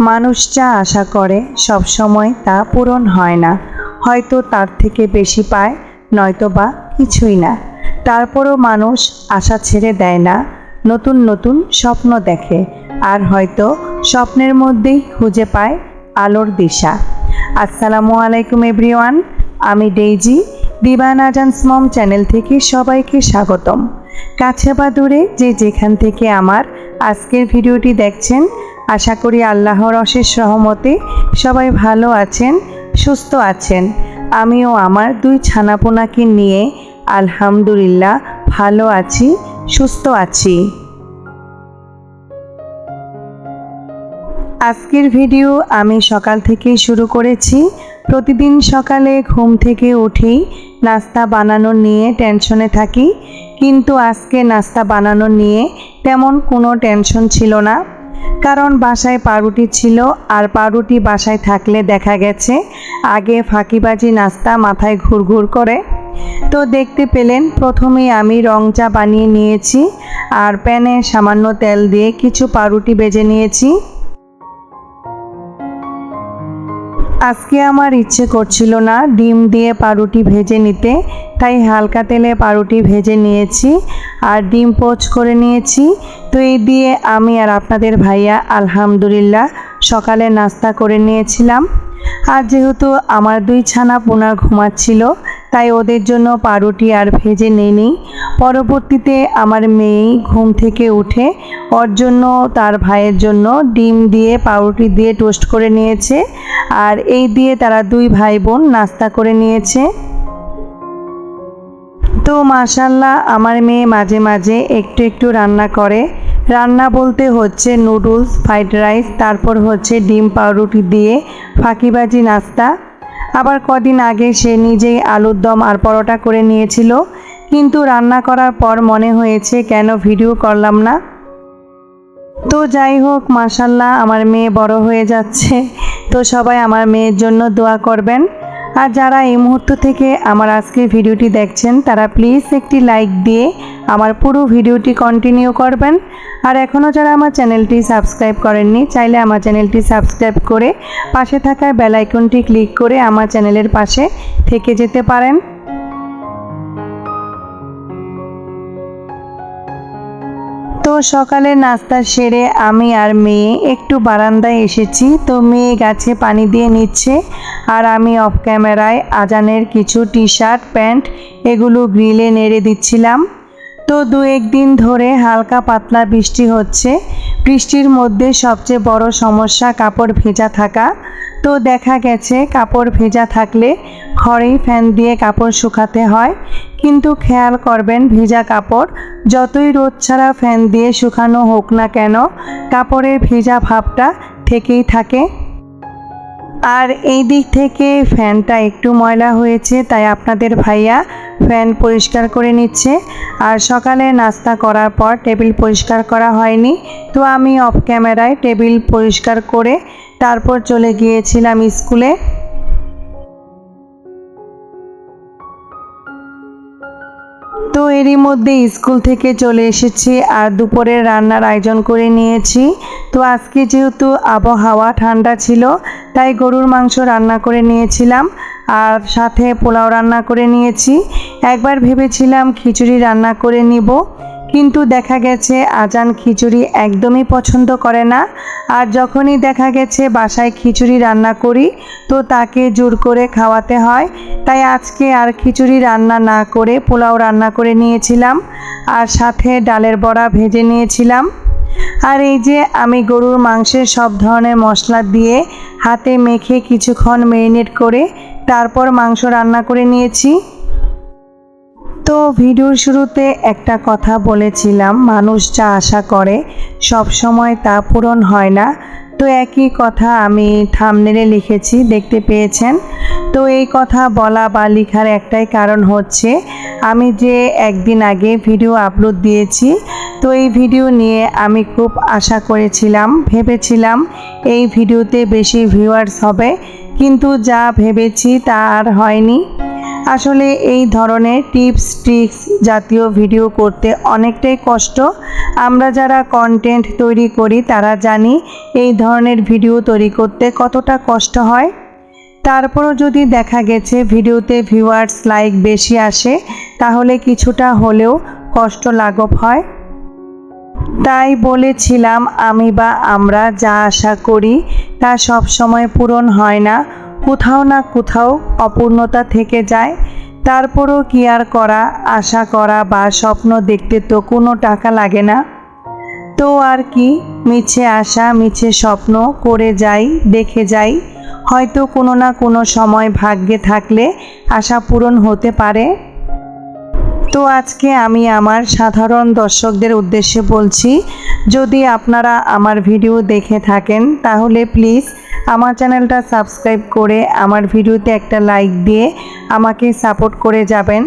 মানুষ যা আশা করে, সব সময় তা পূরণ হয় না। হয়তো তার থেকে বেশি পায় নয়তো বা কিছুই না। তারপরও মানুষ আশা ছেড়ে দেয় না, নতুন নতুন স্বপ্ন দেখে। আর হয়তো স্বপ্নের মধ্যেই খুঁজে পায় আলোর দিশা। আসসালামু আলাইকুম এভরিওয়ান, আমি ডেইজি, দিবান আজান্স মম চ্যানেল থেকে সবাইকে স্বাগতম। কাছে বা দূরে যে যেখান থেকে আমার আজকের ভিডিওটি দেখছেন আশা করি আল্লাহর অশেষ সহমতে সবাই ভালো আছেন, সুস্থ আছেন। আমিও আমার দুই ছানাপোনাকে নিয়ে আলহামদুলিল্লাহ ভালো আছি, সুস্থ আছি। আজকের ভিডিও আমি সকাল থেকেই শুরু করেছি। প্রতিদিন সকালে ঘুম থেকে উঠেই নাস্তা বানানো নিয়ে টেনশনে থাকি। কিন্তু আজকে নাস্তা বানানো নিয়ে তেমন কোনো টেনশন ছিল না। কারণ বাসায় পাউরুটি ছিল আর পাউরুটি বাসায় থাকলে দেখা গেছে আগে ফাঁকিবাজি নাস্তা মাথায় ঘুরঘুর করে। তো দেখতে পেলেন, প্রথমেই আমি রং চা বানিয়ে নিয়েছি আর প্যানে সামান্য তেল দিয়ে কিছু পাউরুটি বেজে নিয়েছি। আজকে আমার ইচ্ছে করছিল না ডিম দিয়ে পাউরুটি ভেজে নিতে, তাই হালকা তেলে পাউরুটি ভেজে নিয়েছি। আর ডিম পোচ করে নিয়েছি। তো এই দিয়ে আমি আর আপনাদের ভাইয়া আলহামদুলিল্লাহ সকালে নাস্তা করে নিয়েছিলাম। আর যেহেতু আমার দুই ছানা পোনা ঘুমাচ্ছিল, তাই ওদের জন্য পাউরুটি আর ভেজে নেইনি। পরবর্তীতে আমার মেয়েই ঘুম থেকে উঠে ওর জন্য তার ভাইয়ের জন্য ডিম দিয়ে পাউরুটি দিয়ে টোস্ট করে নিয়েছে। আর এই দিয়ে তারা দুই ভাই বোন নাস্তা করে নিয়েছে। তো মাশাল্লাহ আমার মেয়ে মাঝে মাঝে একটু একটু রান্না করে। রান্না বলতে হচ্ছে নুডলস, ফ্রাইড রাইস, তারপর হচ্ছে ডিম পাউরুটি দিয়ে ফাঁকিবাজি নাস্তা। আবার কদিন আগে সে নিজেই আলুর দম আর পরোটা করে নিয়েছিল। কিন্তু রান্না করার পর মনে হয়েছে কেন ভিডিও করলাম না। তো যাই হোক, মাশাল্লাহ আমার মেয়ে বড় হয়ে যাচ্ছে। তো সবাই আমার মেয়ের জন্য দোয়া করবেন। আর যারা এই মুহূর্ত থেকে আমার আজকের ভিডিওটি দেখছেন, তারা প্লিজ একটি লাইক দিয়ে আমার পুরো ভিডিওটি কন্টিনিউ করবেন। আর এখনও যারা আমার চ্যানেলটি সাবস্ক্রাইব করেননি, চাইলে আমার চ্যানেলটি সাবস্ক্রাইব করে পাশে থাকা বেল আইকনটি ক্লিক করে আমার চ্যানেলের পাশে থেকে যেতে পারেন। সকালে নাস্তা সেরে আমি আর মেয়ে একটু বারান্দায় এসেছি। তো মেয়ে গাছে পানি দিয়ে নিচ্ছে আর আমি অফ ক্যামেরায় আজানের কিছু টি শার্ট প্যান্ট এগুলো গ্রিলে নেড়ে দিচ্ছিলাম। তো দু একদিন ধরে হালকা পাতলা বৃষ্টি হচ্ছে। বৃষ্টির মধ্যে সবচেয়ে বড় সমস্যা কাপড় ভেজা থাকা। তো দেখা গেছে কাপড় ভেজা থাকলে ঘরেই ফ্যান দিয়ে কাপড় শুকাতে হয়। কিন্তু খেয়াল করবেন ভেজা কাপড় যতই রোদ ছাড়া ফ্যান দিয়ে শুকানো হোক না কেন, কাপড়ের ভেজা ভাবটা থেকেই থাকে। আর এই দিক থেকে ফ্যানটা একটু ময়লা হয়েছে, তাই আপনাদের ভাইয়া ফ্যান পরিষ্কার করে নিচ্ছে। আর সকালে নাস্তা করার পর টেবিল পরিষ্কার করা হয়নি। তো আমি অফ ক্যামেরায় টেবিল পরিষ্কার করে তারপর চলে গিয়েছিলাম স্কুলে। তো এরই মধ্যে স্কুল থেকে চলে এসেছি আর দুপুরের রান্নার আয়োজন করে নিয়েছি। তো আজকে যেহেতু আবহাওয়া ঠান্ডা ছিল, তাই গরুর মাংস রান্না করে নিয়েছিলাম। আর সাথে পোলাও রান্না করে নিয়েছি। একবার ভেবেছিলাম খিচুড়ি রান্না করে নিব, কিন্তু দেখা গেছে আজান খিচুড়ি একদমই পছন্দ করে না। আর যখনই দেখা গেছে বাসায় খিচুড়ি রান্না করি, তো তাকে জোর করে খাওয়াতে হয়। তাই আজকে আর খিচুড়ি রান্না না করে পোলাও রান্না করে নিয়েছিলাম, আর সাথে ডালের বড়া ভেজে নিয়েছিলাম। আর এই যে আমি গরুর মাংসের সব ধরনের মশলা দিয়ে হাতে মেখে কিছুক্ষণ মেরিনেট করে তারপর মাংস রান্না করে নিয়েছি। তো ভিডিওর শুরুতে একটা কথা বলেছিলাম, মানুষ যা আশা করে সব সময় তা পূরণ হয় না। তো একই কথা আমি থামনেলে লিখেছি, দেখতে পেয়েছেন। তো এই কথা বলা বা লেখার একটাই কারণ হচ্ছে, আমি যে একদিন আগে ভিডিও আপলোড দিয়েছি, তো এই ভিডিও নিয়ে আমি খুব আশা করেছিলাম, ভেবেছিলাম এই ভিডিওতে বেশি ভিউয়ার্স হবে। কিন্তু যা ভেবেছি তা আর হয়নি। আসলে এই ধরনের টিপস, ট্রিক্স জাতীয় ভিডিও করতে অনেকটাই কষ্ট। আমরা যারা কন্টেন্ট তৈরি করি, তারা জানি এই ধরনের ভিডিও তৈরি করতে কতটা কষ্ট হয়। তারপরও যদি দেখা গেছে ভিডিওতে ভিউয়ার্স লাইক বেশি আসে, তাহলে কিছুটা হলেও কষ্ট লাঘব হয়। তাই বলেছিলাম আমি বা আমরা যা আশা করি তা সব সময় পূরণ হয় না। কোথাও না কোথাও অপূর্ণতা থেকে যায়। তারপরও কি আর করা, আশা করা বা স্বপ্ন দেখতে তো কোনো টাকা লাগে না। তো আর কি, মিছে আশা, মিছে স্বপ্ন করে যাই, দেখে যাই। হয়তো কোনো না কোনো সময় ভাগ্যে থাকলে আশা পূরণ হতে পারে। তো আজকে আমি আমার সাধারণ দর্শকদের উদ্দেশ্যে বলছি, যদি আপনারা আমার ভিডিও দেখে থাকেন, তাহলে প্লিজ আমার চ্যানেলটা সাবস্ক্রাইব করে আমার ভিডিওতে একটা লাইক দিয়ে আমাকে সাপোর্ট করে যাবেন।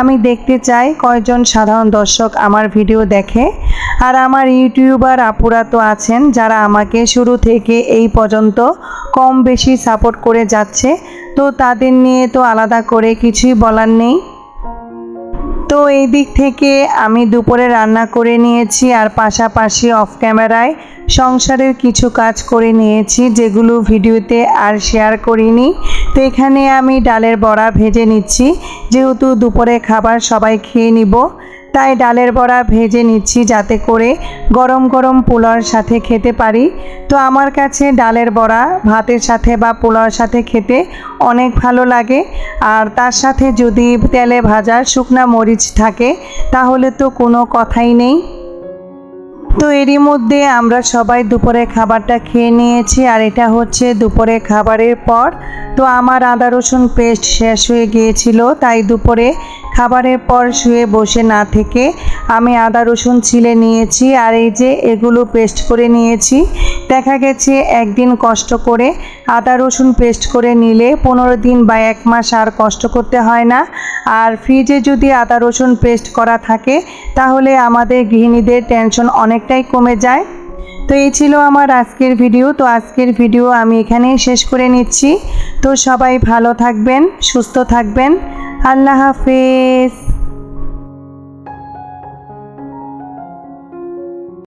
আমি দেখতে চাই কয়জন সাধারণ দর্শক আমার ভিডিও দেখে। আর আমার ইউটিউবার আপুরা তো আছেন, যারা আমাকে শুরু থেকে এই পর্যন্ত কম বেশি সাপোর্ট করে যাচ্ছে, তো তাদের নিয়ে তো আলাদা করে কিছুই বলার নেই। তো এই দিক থেকে আমি দুপুরে রান্না করে নিয়েছি আর পাশাপাশি অফ ক্যামেরায় সংসারের কিছু কাজ করে নিয়েছি যেগুলো ভিডিওতে আর শেয়ার করিনি। তো এখানে আমি ডালের বড়া ভেজে নিচ্ছি। যেহেতু দুপুরে খাবার সবাই খেয়ে নিব তাই ডালের বড়া ভেজে নিচ্ছি যাতে করে গরম গরম পোলাওর সাথে খেতে পারি। তো আমার কাছে ডালের বড়া, ভাতের সাথে বা পোলাওর সাথে খেতে অনেক ভালো লাগে। আর তার সাথে যদি তেলে ভাজা শুকনা মরিচ থাকে, তাহলে তো কোনো কথাই নেই। তো এরই মধ্যে আমরা সবাই দুপুরে খাবারটা খেয়ে নিয়েছি, আর এটা হচ্ছে দুপুরে খাবারের পর। তো আমার আদা রসুন পেস্ট শেষ হয়ে গিয়েছিল, তাই দুপুরে খাবারের পর শুয়ে বসে না থেকে আমি আদা, রসুন ছিলে নিয়েছি আর এই যে এগুলো পেস্ট করে নিয়েছি। দেখা গেছে একদিন কষ্ট করে আদা, রসুন পেস্ট করে নিলে পনেরো দিন বা এক মাস আর কষ্ট করতে হয় না। আর ফ্রিজে যদি আদা, রসুন পেস্ট করা থাকে তাহলে আমাদের গৃহিণীদের টেনশন অনেকটাই কমে যায়। তো এই ছিল আমার আজকের ভিডিও। তো আজকের ভিডিও আমি এখানেই শেষ করে নিচ্ছি। তো সবাই ভালো থাকবেন, সুস্থ থাকবেন। আল্লাহ হাফেজ।